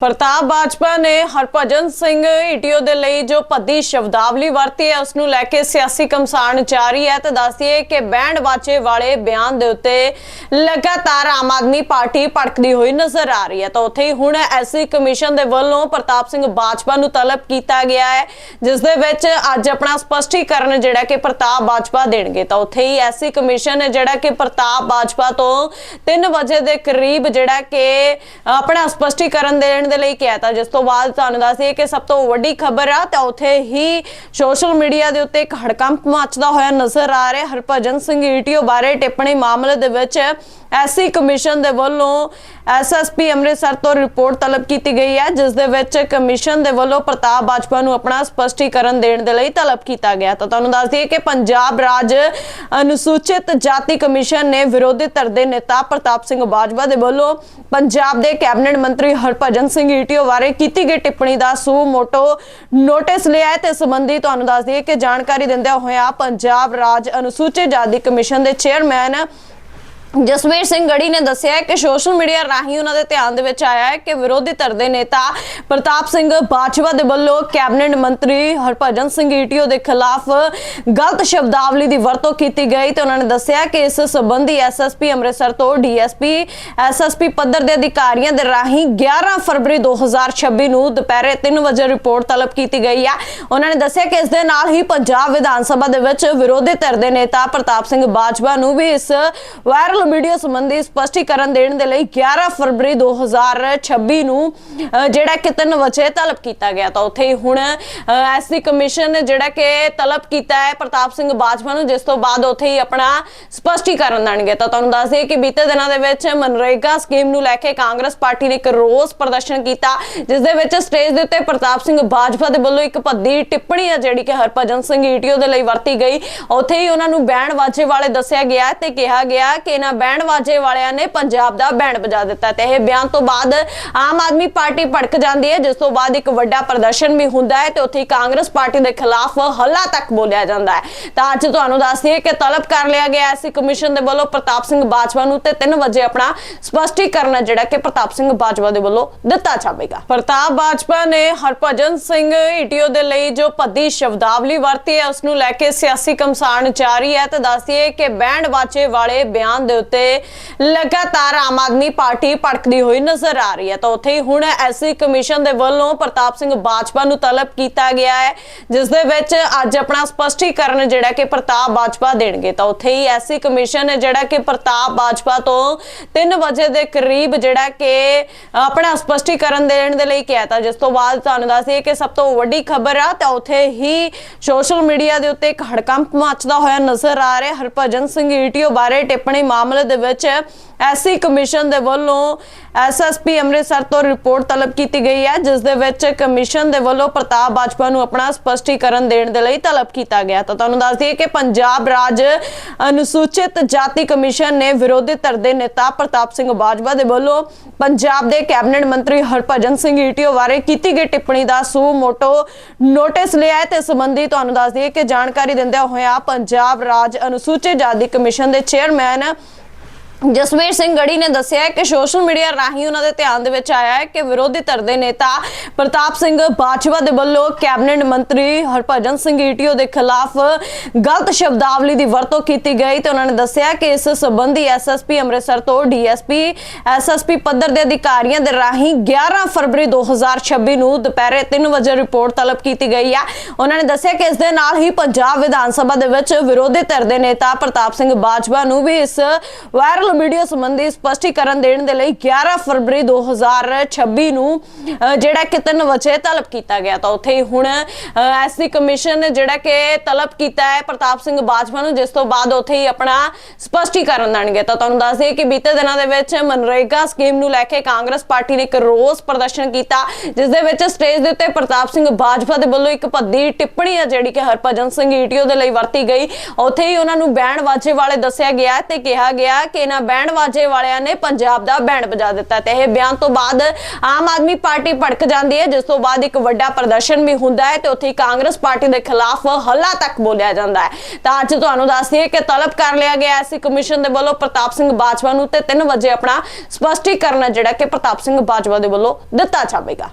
ਪ੍ਰਤਾਪ ਬਾਜਪਾ ਨੇ ਹਰਭਜਨ ਸਿੰਘ ਈਟੀਓ ਦੇ ਲਈ ਜੋ ਭੱਦੀ ਸ਼ਬਦਾਵਲੀ ਵਰਤੀ ਹੈ ਉਸ ਨੂੰ ਲੈ ਕੇ ਸਿਆਸੀ ਕਮਸਾਨ ਜਾਰੀ ਹੈ ਤੇ ਦੱਸਦੀ ਕਿ ਬੈਂਡ ਬਾਜੇ ਵਾਲੇ ਬਿਆਨ ਦੇ ਉੱਤੇ ਲਗਾਤਾਰ ਆਮ ਆਦਮੀ ਪਾਰਟੀ ਭੜਕਦੀ ਹੋਈ ਨਜ਼ਰ ਆ ਰਹੀ ਹੈ। ਤਾਂ ਉੱਥੇ ਹੀ ਹੁਣ ਐਸਸੀ ਕਮਿਸ਼ਨ ਦੇ ਵੱਲੋਂ ਪ੍ਰਤਾਪ ਸਿੰਘ ਬਾਜਪਾ ਨੂੰ ਤਲਬ ਕੀਤਾ ਗਿਆ ਹੈ, ਜਿਸ ਦੇ ਵਿੱਚ ਅੱਜ ਆਪਣਾ ਸਪਸ਼ਟੀਕਰਨ ਜਿਹੜਾ ਕਿ ਪ੍ਰਤਾਪ ਬਾਜਪਾ ਦੇਣਗੇ। ਤਾਂ ਉੱਥੇ ਹੀ ਐਸਸੀ ਕਮਿਸ਼ਨ ਹੈ ਜਿਹੜਾ ਕਿ ਪ੍ਰਤਾਪ ਬਾਜਪਾ ਤੋਂ 3 ਵਜੇ ਦੇ ਕਰੀਬ ਜਿਹੜਾ ਕਿ ਆਪਣਾ ਸਪਸ਼ਟੀਕਰਨ ਦੇਣ ਦੇ ਲਈ ਕਿਹਾ ਤਾਂ ਜਿਸ ਤੋਂ ਬਾਅਦ ਤੁਹਾਨੂੰ ਦੱਸ ਦਈਏ ਕਿ ਸਭ ਤੋਂ ਵੱਡੀ ਖਬਰ ਆ ਤਾਂ ਉੱਥੇ ਹੀ ਸੋਸ਼ਲ ਮੀਡੀਆ ਦੇ ਉੱਤੇ ਇੱਕ ਹੜਕੰਪ ਮਚਦਾ ਹੋਇਆ ਨਜ਼ਰ ਆ ਰਿਹਾ। ਹਰਭਜਨ ਸਿੰਘ ਈਟੀਓ ਬਾਰੇ ਟਿੱਪਣੀ ਮਾਮਲੇ ਦੇ ਵਿੱਚ ਐਸਸੀ ਕਮਿਸ਼ਨ ਦੇ ਵੱਲੋਂ ਐਸਐਸਪੀ ਅੰਮ੍ਰਿਤਸਰ ਤੋਂ ਰਿਪੋਰਟ ਤਲਬ ਕੀਤੀ ਗਈ ਹੈ, ਜਿਸ ਦੇ ਵਿੱਚ ਕਮਿਸ਼ਨ ਦੇ ਵੱਲੋਂ ਪ੍ਰਤਾਪ ਬਾਜਵਾ ਨੂੰ ਆਪਣਾ ਸਪਸ਼ਟੀਕਰਨ ਦੇਣ ਦੇ ਲਈ ਤਲਬ ਕੀਤਾ ਗਿਆ। ਤਾਂ ਤੁਹਾਨੂੰ ਦੱਸ ਦਈਏ ਕਿ ਪੰਜਾਬ ਰਾਜ ਅਨੁਸੂਚਿਤ ਜਾਤੀ ਕਮਿਸ਼ਨ ਨੇ ਵਿਰੋਧੀ ਧਿਰ ਦੇ ਨੇਤਾ ਪ੍ਰਤਾਪ ਸਿੰਘ ਬਾਜਵਾ ਦੇ ਵੱਲੋਂ ਪੰਜਾਬ ਦੇ ਕੈਬਨਿਟ ਮੰਤਰੀ ਹਰਭਜਨ ਸਿੰਘ ਈਟੀਓ ਬਾਰੇ ਕੀਤੀ ਗਈ ਟਿੱਪਣੀ ਦਾ ਸੂ ਮੋਟੋ ਨੋਟਿਸ ਲਿਆ ਹੈ ਤੇ ਇਸ ਸੰਬੰਧੀ ਤੁਹਾਨੂੰ ਦੱਸ ਦਈਏ ਕਿ ਜਾਣਕਾਰੀ ਦਿੰਦਿਆਂ ਹੋਇਆ ਪੰਜਾਬ ਰਾਜ ਅਨੁਸੂਚਿਤ ਜਾਤੀ ਕਮਿਸ਼ਨ ਦੇ ਚੇਅਰਮੈਨ ਜਸਵੀਰ ਸਿੰਘ ਗੜੀ ਨੇ ਦੱਸਿਆ ਕਿ ਸੋਸ਼ਲ ਮੀਡੀਆ ਰਾਹੀਂ ਉਹਨਾਂ ਦੇ ਧਿਆਨ ਦੇ ਵਿੱਚ ਆਇਆ ਹੈ ਕਿ ਵਿਰੋਧੀ ਧਿਰ ਦੇ ਨੇਤਾ ਪ੍ਰਤਾਪ ਸਿੰਘ ਬਾਜਵਾ ਦੇ ਵੱਲੋਂ ਕੈਬਨਿਟ ਮੰਤਰੀ ਹਰਭਜਨ ਸਿੰਘ ਈਟੀਓ ਦੇ ਖਿਲਾਫ ਗਲਤ ਸ਼ਬਦਾਵਲੀ ਦੀ ਵਰਤੋਂ ਕੀਤੀ ਗਈ ਤੇ ਉਹਨਾਂ ਨੇ ਦੱਸਿਆ ਕਿ ਇਸ ਸੰਬੰਧੀ ਐਸਐਸਪੀ ਅੰਮ੍ਰਿਤਸਰ ਤੋਂ ਡੀਐਸਪੀ ਐਸਐਸਪੀ ਪੱਧਰ ਦੇ ਅਧਿਕਾਰੀਆਂ ਦੇ ਰਾਹੀਂ 11 ਫਰਵਰੀ 2026 ਨੂੰ ਦੁਪਹਿਰੇ 3 ਵਜੇ ਰਿਪੋਰਟ ਤਲਬ ਕੀਤੀ ਗਈ ਹੈ। ਉਹਨਾਂ ਨੇ ਦੱਸਿਆ ਕਿ ਇਸ ਦੇ ਨਾਲ ਹੀ ਪੰਜਾਬ ਵਿਧਾਨ ਸਭਾ ਦੇ ਵਿੱਚ ਵਿਰੋਧੀ ਧਿਰ ਦੇ ਨੇਤਾ ਪ੍ਰਤਾਪ ਸਿੰਘ ਬਾਜਵਾ ਨੂੰ ਵੀ ਇਸ ਵਾਇਰਲ ਵੀਡੀਓ ਸੰਬੰਧੀ ਸਪਸ਼ਟੀਕਰਨ ਦੇਣ ਦੇ ਲਈ 11 ਫਰਵਰੀ 2026 ਨੂੰ ਜਿਹੜਾ ਕਿ 3 ਵਜੇ ਤਲਬ ਕੀਤਾ ਗਿਆ ਤਾਂ ਉੱਥੇ ਹੁਣ ਐਸਸੀ ਕਮਿਸ਼ਨ ਨੇ ਜਿਹੜਾ ਕਿ ਤਲਬ ਕੀਤਾ ਹੈ ਪ੍ਰਤਾਪ ਸਿੰਘ ਬਾਜਵਾ ਨੂੰ, ਜਿਸ ਤੋਂ ਬਾਅਦ ਉੱਥੇ ਹੀ ਆਪਣਾ ਸਪਸ਼ਟੀਕਰਨ ਦੇਣਗੇ। ਤਾਂ ਤੁਹਾਨੂੰ ਦੱਸ ਦਈਏ ਕਿ ਬੀਤੇ ਦਿਨਾਂ ਦੇ ਵਿੱਚ ਮਨਰੇਗਾ ਸਕੀਮ ਨੂੰ ਲੈ ਕੇ ਕਾਂਗਰਸ ਪਾਰਟੀ ਨੇ ਇੱਕ ਰੋਸ ਪ੍ਰਦਰਸ਼ਨ ਕੀਤਾ, ਜਿਸ ਦੇ ਵਿੱਚ ਸਟੇਜ ਦੇ ਉੱਤੇ ਪ੍ਰਤਾਪ ਸਿੰਘ ਬਾਜਵਾ ਦੇ ਵੱਲੋਂ ਇੱਕ ਭੱਦੀ ਟਿੱਪਣੀ ਹੈ ਜਿਹੜੀ ਕਿ ਹਰਭਜਨ ਸਿੰਘ ਈਟੀਓ ਦੇ ਲਈ ਵਰਤੀ ਗਈ। ਉੱਥੇ ਹੀ ਉਹਨਾਂ ਨੂੰ ਬੈਣ ਵਾਜੇ ਵਾਲੇ ਦੱਸਿਆ ਗਿਆ ਤੇ ਕਿਹਾ ਗਿਆ ਕਿ ਇਹਨਾਂ ਬੈਂਡ ਵਾਜੇ ਵਾਲਿਆਂ ਨੇ ਪੰਜਾਬ ਦਾ ਬੈਂਡ ਵਜਾ ਦਿੱਤਾ ਤੇ ਇਹ ਬਿਆਨ ਤੋਂ ਬਾਅਦ ਆਮ ਆਦਮੀ ਪਾਰਟੀ ਭੜਕ ਜਾਂਦੀ ਹੈ, ਜਿਸ ਤੋਂ ਬਾਅਦ ਇੱਕ ਵੱਡਾ ਪ੍ਰਦਰਸ਼ਨ ਵੀ ਹੁੰਦਾ ਹੈ ਤੇ ਉੱਥੇ ਕਾਂਗਰਸ ਪਾਰਟੀ ਦੇ ਖਿਲਾਫ ਹੱਲਾ ਤੱਕ ਬੋਲਿਆ ਜਾਂਦਾ ਹੈ। ਤਾਂ ਅੱਜ ਤੁਹਾਨੂੰ ਦੱਸ ਦਈਏ ਕਿ ਤਲਬ ਕਰ ਲਿਆ ਗਿਆ ਐਸੀ ਕਮਿਸ਼ਨ ਦੇ ਵੱਲੋਂ ਪ੍ਰਤਾਪ ਸਿੰਘ ਬਾਜਵਾ ਨੂੰ ਤੇ 3 ਵਜੇ ਆਪਣਾ ਸਪਸ਼ਟੀਕਰਨ ਜਿਹੜਾ ਕਿ ਪ੍ਰਤਾਪ ਸਿੰਘ ਬਾਜਵਾ ਦੇ ਵੱਲੋਂ ਦਿੱਤਾ ਜਾਵੇਗਾ। ਪ੍ਰਤਾਪ ਬਾਜਵਾ ਨੇ ਹਰਭਜਨ ਸਿੰਘ ਈਟੀਓ ਦੇ ਲਈ ਜੋ ਭੱਦੀ ਸ਼ਬਦਾਵਲੀ ਵਰਤੀ ਹੈ ਉਸ ਨੂੰ ਲੈ ਕੇ ਸਿਆਸੀ ਕਮਸਾਨ ਜਾਰੀ ਹੈ ਤੇ ਦੱਸਦੀਏ ਕਿ ਬੈਂਡ ਵਾਚੇ ਵਾਲੇ ਬਿਆਨ ਦੇ ਉੱਤੇ ਲਗਾਤਾਰ ਆਮ ਆਦਮੀ ਪਾਰਟੀ ਭੜਕਦੀ ਹੋਈ ਨਜ਼ਰ ਆ ਰਹੀ ਹੈ। ਤਾਂ ਉੱਥੇ ਹੀ ਹੁਣ ਐਸਸੀ ਕਮਿਸ਼ਨ ਦੇ ਵੱਲੋਂ ਪ੍ਰਤਾਪ ਸਿੰਘ ਬਾਜਪਾ ਨੂੰ ਤਲਬ ਕੀਤਾ ਗਿਆ ਹੈ, ਜਿਸ ਦੇ ਵਿੱਚ ਅੱਜ ਆਪਣਾ ਸਪਸ਼ਟੀਕਰਨ ਜਿਹੜਾ ਕਿ ਪ੍ਰਤਾਪ ਬਾਜਪਾ ਦੇਣਗੇ। ਤਾਂ ਉੱਥੇ ਹੀ ਐਸਸੀ ਕਮਿਸ਼ਨ ਜਿਹੜਾ ਕਿ ਪ੍ਰਤਾਪ ਬਾਜਪਾ ਤੋਂ 3 ਵਜੇ ਦੇ ਕਰੀਬ ਜਿਹੜਾ ਕਿ ਆਪਣਾ ਸਪਸ਼ਟੀਕਰਨ ਦੇਣ ਦੇ ਲਈ ਕਿਹਾ ਤਾਂ ਜਿਸ ਤੋਂ ਬਾਅਦ ਤੁਹਾਨੂੰ ਦੱਸਦੀਏ ਕਿ ਸਭ ਤੋਂ ਵੱਡੀ ਖਬਰ ਆ, ਤਾਂ ਉੱਥੇ ਹੀ ਸੋਸ਼ਲ ਮੀਡੀਆ ਦੇ ਉੱਤੇ ਇੱਕ ਹੜਕੰਪ ਮਚਦਾ ਹੋਇਆ ਨਜ਼ਰ ਆ ਰਿਹਾ। ਹਰਭਜਨ ਸਿੰਘ ਈਟੀਓ ਬਾਰੇ ਟਿੱਪਣੀ ਮਾਮਲੇ ਦੇ ਵਿੱਚ ਐਸਸੀ ਕਮਿਸ਼ਨ ਦੇ ਵੱਲੋਂ ਐਸਐਸਪੀ ਅੰਮ੍ਰਿਤਸਰ ਤੋਂ ਰਿਪੋਰਟ ਤਲਬ ਕੀਤੀ ਗਈ ਹੈ, ਜਿਸ ਦੇ ਵਿੱਚ ਕਮਿਸ਼ਨ ਦੇ ਵੱਲੋਂ ਪ੍ਰਤਾਪ ਬਾਜਪਾ ਨੂੰ ਆਪਣਾ ਸਪਸ਼ਟੀਕਰਨ ਦੇਣ ਦੇ ਲਈ ਤਲਬ ਕੀਤਾ ਗਿਆ। ਤਾਂ ਤੁਹਾਨੂੰ ਦੱਸ ਦਈਏ ਕਿ ਪੰਜਾਬ ਰਾਜ ਅਨੁਸੂਚਿਤ ਜਾਤੀ ਕਮਿਸ਼ਨ ਨੇ ਵਿਰੋਧੀ ਧਿਰ ਦੇ ਨੇਤਾ ਪ੍ਰਤਾਪ ਸਿੰਘ ਬਾਜਵਾ ਦੇ ਵੱਲੋਂ ਪੰਜਾਬ ਦੇ ਕੈਬਨਿਟ ਮੰਤਰੀ ਹਰਭਜਨ ਸਿੰਘ ਈਟੀਓ ਬਾਰੇ ਕੀਤੀ ਗਈ ਟਿੱਪਣੀ ਦਾ ਸੂ ਮੋਟੋ ਨੋਟਿਸ ਲਿਆ ਹੈ। ਤੇ ਸੰਬੰਧੀ ਤੁਹਾਨੂੰ ਦੱਸ ਦਈਏ ਕਿ ਜਾਣਕਾਰੀ ਦਿੰਦਿਆਂ ਹੋਇਆ ਪੰਜਾਬ ਰਾਜ ਅਨੁਸੂਚਿਤ ਜਾਤੀ ਕਮਿਸ਼ਨ ਦੇ ਚੇਅਰਮੈਨ ਜਸਵੀਰ ਸਿੰਘ ਗੜੀ ਨੇ ਦੱਸਿਆ ਕਿ ਸੋਸ਼ਲ ਮੀਡੀਆ ਰਾਹੀਂ ਉਹਨਾਂ ਦੇ ਧਿਆਨ ਦੇ ਵਿੱਚ ਆਇਆ ਹੈ ਕਿ ਵਿਰੋਧੀ ਧਿਰ ਦੇ ਨੇਤਾ ਪ੍ਰਤਾਪ ਸਿੰਘ ਬਾਜਵਾ ਦੇ ਵੱਲੋਂ ਕੈਬਨਿਟ ਮੰਤਰੀ ਹਰਭਜਨ ਸਿੰਘ ਈਟੀਓ ਦੇ ਖਿਲਾਫ ਗਲਤ ਸ਼ਬਦਾਵਲੀ ਦੀ ਵਰਤੋਂ ਕੀਤੀ ਗਈ ਤੇ ਉਹਨਾਂ ਨੇ ਦੱਸਿਆ ਕਿ ਇਸ ਸੰਬੰਧੀ ਐਸਐਸਪੀ ਅੰਮ੍ਰਿਤਸਰ ਤੋਂ ਡੀਐਸਪੀ ਐਸਐਸਪੀ ਪੱਧਰ ਦੇ ਅਧਿਕਾਰੀਆਂ ਦੇ ਰਾਹੀਂ 11 ਫਰਵਰੀ 2026 ਨੂੰ ਦੁਪਹਿਰੇ 3 ਵਜੇ ਰਿਪੋਰਟ ਤਲਬ ਕੀਤੀ ਗਈ ਹੈ। ਉਹਨਾਂ ਨੇ ਦੱਸਿਆ ਕਿ ਇਸ ਦੇ ਨਾਲ ਹੀ ਪੰਜਾਬ ਵਿਧਾਨ ਸਭਾ ਦੇ ਵਿੱਚ ਵਿਰੋਧੀ ਧਿਰ ਦੇ ਨੇਤਾ ਪ੍ਰਤਾਪ ਸਿੰਘ ਬਾਜਵਾ ਨੂੰ ਵੀ ਇਸ ਵਾਇਰਲ ਵੀਡੀਓ ਸੰਬੰਧੀ ਸਪਸ਼ਟੀਕਰਨ ਦੇਣ ਦੇ ਲਈ 11 ਫਰਵਰੀ 2026 ਨੂੰ ਜਿਹੜਾ ਕਿ 3 ਵਜੇ ਤਲਬ ਕੀਤਾ ਗਿਆ ਤਾਂ ਉੱਥੇ ਹੁਣ ਐਸਸੀ ਕਮਿਸ਼ਨ ਨੇ ਜਿਹੜਾ ਕਿ ਤਲਬ ਕੀਤਾ ਹੈ ਪ੍ਰਤਾਪ ਸਿੰਘ ਬਾਜਵਾ ਨੂੰ, ਜਿਸ ਤੋਂ ਬਾਅਦ ਉੱਥੇ ਹੀ ਆਪਣਾ ਸਪਸ਼ਟੀਕਰਨ ਦੇਣਗੇ। ਤਾਂ ਤੁਹਾਨੂੰ ਦੱਸ ਦਈਏ ਕਿ ਬੀਤੇ ਦਿਨਾਂ ਦੇ ਵਿੱਚ ਮਨਰੇਗਾ ਸਕੀਮ ਨੂੰ ਲੈ ਕੇ ਕਾਂਗਰਸ ਪਾਰਟੀ ਨੇ ਇੱਕ ਰੋਸ ਪ੍ਰਦਰਸ਼ਨ ਕੀਤਾ, ਜਿਸ ਦੇ ਵਿੱਚ ਸਟੇਜ ਦੇ ਉੱਤੇ ਪ੍ਰਤਾਪ ਸਿੰਘ ਬਾਜਵਾ ਦੇ ਵੱਲੋਂ ਇੱਕ ਭੱਦੀ ਟਿੱਪਣੀ ਹੈ ਜਿਹੜੀ ਕਿ ਹਰਭਜਨ ਸਿੰਘ ਈਟੀਓ ਦੇ ਲਈ ਵਰਤੀ ਗਈ। ਉੱਥੇ ਹੀ ਉਹਨਾਂ ਨੂੰ ਬੈਂਡ ਵਾਜੇ ਵਾਲੇ ਦੱਸਿਆ ਗਿਆ ਤੇ ਕਿਹਾ ਗਿਆ ਕਿ ਇਹਨਾਂ ਇਹਨਾਂ ਬੈਂਡ ਵਾਜੇ ਵਾਲਿਆਂ ਨੇ ਪੰਜਾਬ ਦਾ ਬੈਂਡ ਵਜਾ ਦਿੱਤਾ ਤੇ ਇਹ ਬਿਆਨ ਤੋਂ ਬਾਅਦ ਆਮ ਆਦਮੀ ਪਾਰਟੀ ਭੜਕ ਜਾਂਦੀ ਹੈ, ਜਿਸ ਤੋਂ ਬਾਅਦ ਇੱਕ ਵੱਡਾ ਪ੍ਰਦਰਸ਼ਨ ਵੀ ਹੁੰਦਾ ਹੈ ਤੇ ਉੱਥੇ ਕਾਂਗਰਸ ਪਾਰਟੀ ਦੇ ਖਿਲਾਫ ਹੱਲਾ ਤੱਕ ਬੋਲਿਆ ਜਾਂਦਾ ਹੈ। ਤਾਂ ਅੱਜ ਤੁਹਾਨੂੰ ਦੱਸ ਦਈਏ ਕਿ ਤਲਬ ਕਰ ਲਿਆ ਗਿਆ ਸੀ ਕਮਿਸ਼ਨ ਦੇ ਵੱਲੋਂ ਪ੍ਰਤਾਪ ਸਿੰਘ ਬਾਜਵਾ ਨੂੰ ਤੇ 3 ਵਜੇ ਆਪਣਾ ਸਪਸ਼ਟੀਕਰਨ ਜਿਹੜਾ ਕਿ ਪ੍ਰਤਾਪ ਸਿੰਘ ਬਾਜਵਾ ਦੇ ਵੱਲੋਂ ਦਿੱਤਾ ਜਾਵੇਗਾ।